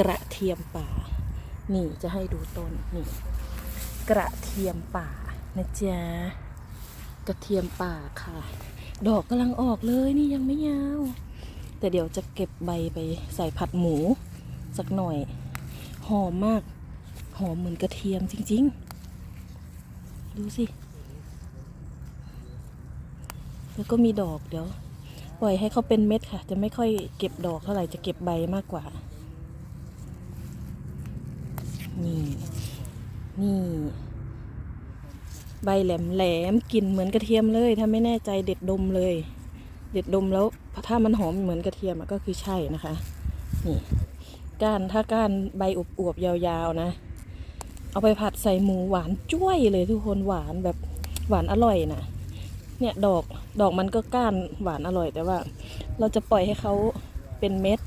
กระเทียมป่า นี่จะให้ดูต้นนี่กระเทียมป่านะจ๊ะกระเทียมป่าค่ะ ดอกกำลังออกเลยนี่ยังไม่ยาว แต่เดี๋ยวจะเก็บใบไปใส่ผัดหมู สักหน่อย หอมมาก หอมเหมือนกระเทียมจริง ๆ ดูสิ แล้วก็มีดอกเดี๋ยว ปล่อยให้เขาเป็นเม็ดค่ะ จะไม่ค่อยเก็บดอกเท่าไหร่จะเก็บใบมากกว่า นี่ นี่ ใบแหลมแหลมกลิ่นเหมือนกระเทียมเลย ถ้าไม่แน่ใจเด็ดดมเลย เด็ดดมแล้วถ้ามันหอมเหมือนกระเทียมก็คือใช่นะคะ นี่ ก้านถ้าก้านใบอวบๆยาวๆนะ เอาไปผัดใส่หมูหวานจ้วยเลยทุกคนหวานแบบหวานอร่อยนะเนี่ยดอกดอกมันก็ก้านหวานอร่อยแต่ว่า เราจะปล่อยให้เขาเป็นเม็ด